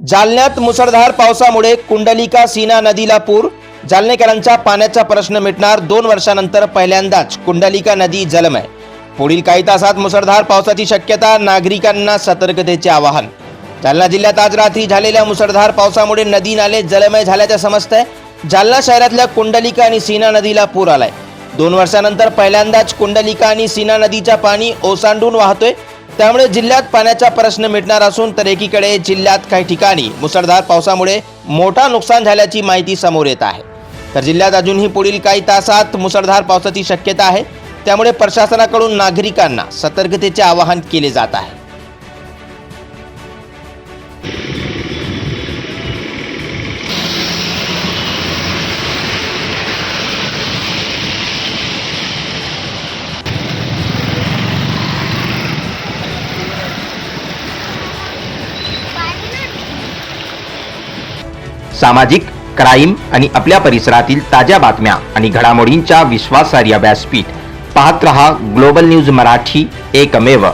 जालन्यात मुसळधार पावसामुळे कुंडलिका सीना नदीला पूर. जालनेकरांचा पाण्याचा प्रश्न मिटणार दोन वर्षानंतर पहिल्यांदाच कुंडलिका नदी जलमय. पुढील काही तासात मुसळधार पावसाची शक्यता नागरिकांना सतर्कतेचे आवाहन. जालना जिल्ह्यात आज रात्री झालेल्या मुसळधार पावसामुळे नदी नाले जलमय झाल्याचं समजतंय. जालना शहरातल्या कुंडलिका आणि सीना नदीला पूर आलाय. दोन वर्षानंतर पहिल्यांदाच कुंडलिका आणि सीना नदीच्या पाणी ओसांडून वाहतोय. त्यामुळे जिल्ह्यात पाण्याचा प्रश्न मिटणार असून तर एकीकडे जिल्ह्यात काही ठिकाणी मुसळधार पावसामुळे मोठा नुकसान झाल्याची माहिती समोर येत आहे. तर जिल्ह्यात अजूनही पुढील काही तासात मुसळधार पावसाची शक्यता आहे. त्यामुळे प्रशासनाकडून नागरिकांना सतर्कतेचे आवाहन केले जात आहे. सामाजिक क्राईम आणि आपल्या परिसरातील ताज्या बातम्या आणि घडामोडींच्या विश्वासार्ह व्यासपीठ. पाहत रहा ग्लोबल न्यूज मराठी एकमेव.